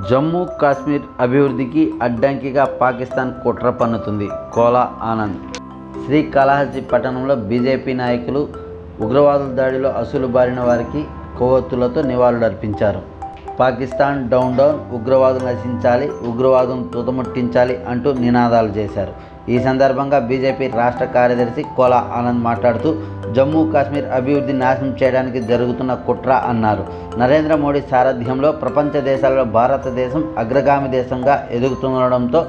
జమ్మూ కాశ్మీర్ అభివృద్ధికి అడ్డంకిగా పాకిస్తాన్ కుట్ర పన్నుతుంది. కోలా ఆనంద్. శ్రీకాళహస్తి పట్టణంలో బీజేపీ నాయకులు ఉగ్రవాదుల దాడిలో అసలు బారిన వారికి కొవ్వొత్తులతో నివాళులర్పించారు. పాకిస్తాన్ డౌన్ డౌన్ ఉగ్రవాదులు నశించాలి ఉగ్రవాదం తుతముట్టించాలి అంటూ నినాదాలు చేశారు. ఈ సందర్భంగా బీజేపీ రాష్ట్ర కార్యదర్శి కోలా ఆనంద్ మాట్లాడుతూ జమ్మూ కాశ్మీర్ అభివృద్ధి నాశనం చేయడానికి జరుగుతున్న కుట్ర అన్నారు. నరేంద్ర మోడీ సారథ్యంలో ప్రపంచ దేశాలలో భారతదేశం అగ్రగామి దేశంగా ఎదుగుతుండడంతో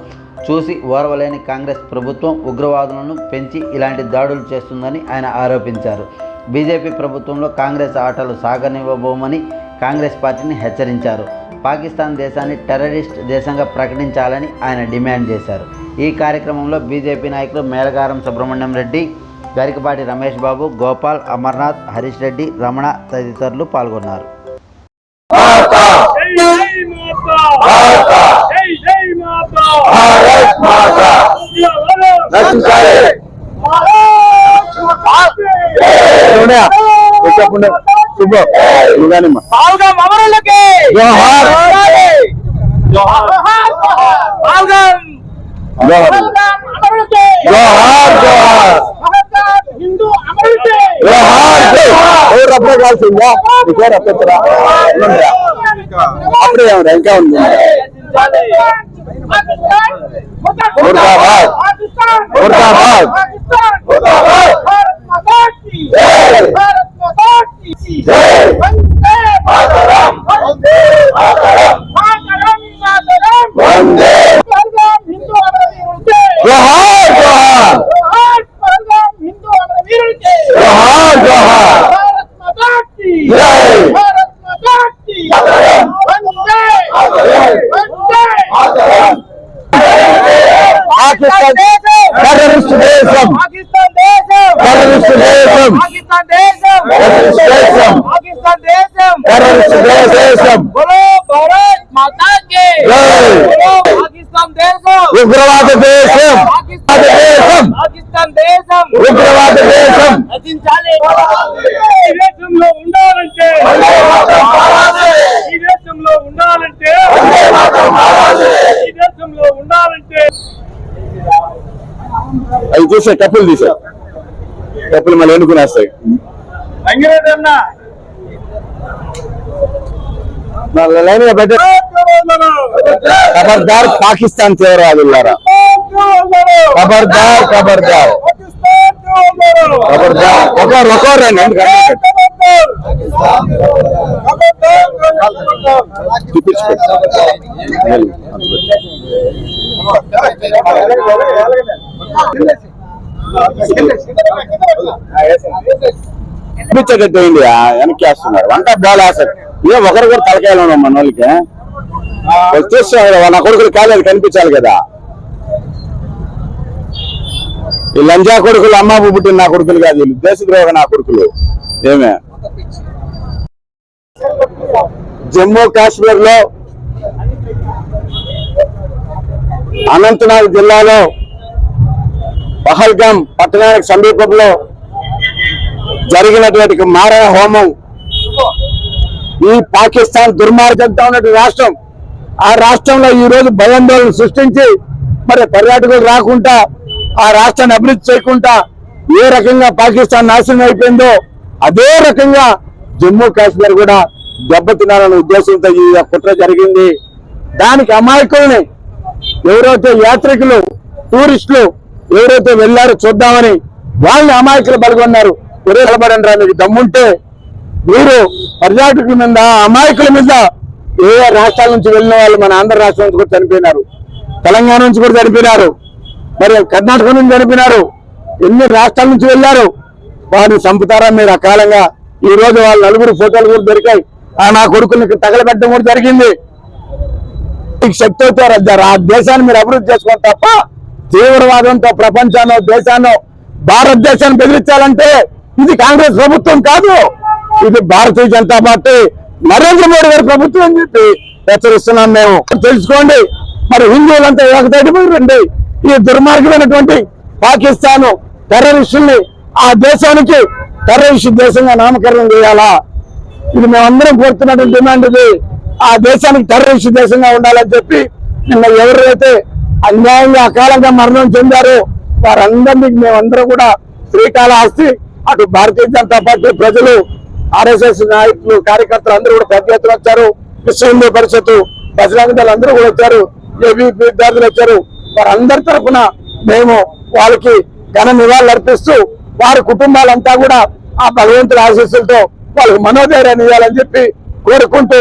చూసి ఓర్వలేని కాంగ్రెస్ ప్రభుత్వం ఉగ్రవాదులను పెంచి ఇలాంటి దాడులు చేస్తుందని ఆయన ఆరోపించారు. బీజేపీ ప్రభుత్వంలో కాంగ్రెస్ ఆటలు సాగనివ్వబోమని కాంగ్రెస్ పార్టీని హెచ్చరించారు. పాకిస్తాన్ దేశాన్ని టెర్రరిస్ట్ దేశంగా ప్రకటించాలని ఆయన డిమాండ్ చేశారు. ఈ కార్యక్రమంలో బీజేపీ నాయకులు మేలగారం సుబ్రహ్మణ్యం రెడ్డి గరికపాటి రమేష్ బాబు గోపాల్ అమర్నాథ్ హరీష్ రెడ్డి రమణ తదితరులు పాల్గొన్నారు. జై జై మాతా! జై జై మాతా! భారత్ మాతా నశించాలి చూడయా చెప్పండి శుభ ఇదానమ్మా పాల్గం అమరులకి జోహార్ పాల్గం జోహార్ అమరులకి జోహార్ జోహార్ హిందూ అమరులకి జోహార్ ఎవరు అప్పుడే కాల్సిందా నీకే రప్పెత్తరా అప్పుడే ఏమరా ఇంకా ఉంది ముర్దాబాద్. ముర్దాబాద్. ముర్దాబాద్. పాకిస్తాన్ టెర్రరిస్ట్ దేశం టెర్రరిస్ట్ దేశం టెర్రరిస్ట్ దేశం టెర్రరిస్ట్ దేశం ఉగ్రవాద ఈ దేశంలో ఉండాలంటే ఈ దేశంలో ఉండాలంటే ఈ దేశంలో ఉండాలంటే అవి చూసే కప్పులు తీసే. కప్పులు మళ్ళీ ఎన్నుకునేస్తాయి లైన్గా ఖబర్దార్ పాకిస్తాన్ తీవ్రవాదులారా. ఖబర్దార్ ఖబర్దార్. ఒకరు ఒకరు రండి ఎందుకంటే చూపించి చూపించగట్టేయండి వెనక్కి వేస్తున్నారు వంట బాల్ వేస్తారు ఏ ఒకరు కూడా తలకాయలు ఉన్నాం మన వాళ్ళకి. వచ్చేస్తున్నారు నా కొడుకులు కాలేదు కనిపించాలి కదా. ఈ లంజా కొడుకులు అమ్మ పుట్టిన నా కొడుకులు కాదు వీళ్ళు దేశద్రోహ నా కొడుకులు. ఏమే? జమ్మూ కాశ్మీర్లో అనంతనాగ్ జిల్లాలో పహల్గాం పట్టణానికి సమీపంలో జరిగినటువంటి మారణ హోమం ఈ పాకిస్తాన్ దుర్మార్గంతో ఉన్నటువంటి రాష్ట్రం. ఆ రాష్ట్రంలో ఈ రోజు భయాందోళన సృష్టించి మరి పర్యాటకులు రాకుండా ఆ రాష్ట్రాన్ని అభివృద్ధి చేయకుండా ఏ రకంగా పాకిస్తాన్ నాశనం అయిపోయిందో అదే రకంగా జమ్మూ కాశ్మీర్ కూడా దెబ్బతినాలనే ఉద్దేశంతో ఈ కుట్ర జరిగింది. దానికి అమాయకుల్ని ఎవరైతే యాత్రికులు టూరిస్టులు ఎవరైతే వెళ్ళారో చూద్దామని వాళ్ళని అమాయకులు పాల్గొన్నారు. నిలబడండి రా మీకు దమ్ముంటే మీరు పర్యాటకుల మీద అమాయకుల మీద ఏ రాష్ట్రాల నుంచి వెళ్ళిన వాళ్ళు మన ఆంధ్ర రాష్ట్రం నుంచి కూడా చనిపోయినారు. తెలంగాణ నుంచి కూడా చనిపోయినారు. మరి కర్ణాటక నుంచి చనిపోయినారు. ఎన్ని రాష్ట్రాల నుంచి వెళ్ళారు? వారు చంపుతారా మీరు అకాలంగా? ఈ రోజు వాళ్ళ నలుగురు ఫోటోలు కూడా దొరికాయి. ఆ నా కొడుకులకి తగలబెట్టడం కూడా జరిగింది. మీకు శక్తి అవుతారు ఆ దేశాన్ని మీరు అభివృద్ధి చేసుకోండి తప్ప తీవ్రవాదంతో ప్రపంచాన్ని దేశాన్ని భారతదేశాన్ని బెదిరించాలంటే ఇది కాంగ్రెస్ ప్రభుత్వం కాదు. ఇది భారతీయ జనతా పార్టీ నరేంద్ర మోడీ గారి ప్రభుత్వం అని చెప్పి హెచ్చరిస్తున్నాం మేము. తెలుసుకోండి. మరి హిందువులంతా రండి. ఈ దుర్మార్గమైనటువంటి పాకిస్తాన్ టెర్రరిస్టుల్ని ఆ దేశానికి టెర్రరిస్ట్ దేశంగా నామకరణం చేయాలా? ఇది మేమందరం కోరుతున్నటువంటి డిమాండ్ ఇది. ఆ దేశానికి టెర్రరిస్ట్ దేశంగా ఉండాలని చెప్పి నిన్న ఎవరైతే అన్యాయంగా అకాలంగా మరణం చెందారో వారందరినీ మేమందరం కూడా శ్రీకాళహస్తి అటు భారతీయ జనతా పార్టీ ప్రజలు ఆర్ఎస్ఎస్ నాయకులు కార్యకర్తలు అందరూ కూడా పెద్ద ఎత్తున వచ్చారు. విశ్వ హిందూ పరిషత్తు బజరంగ అందరూ కూడా వచ్చారు. ఏబీ విద్యార్థులు వచ్చారు. వారందరి తరఫున మేము వాళ్ళకి ఘన నివాళులు అర్పిస్తూ వారి కుటుంబాలంతా కూడా ఆ భగవంతుడి ఆశీస్సులతో వాళ్ళకి మనోధైర్యాన్ని ఇవ్వాలని చెప్పి కోరుకుంటూ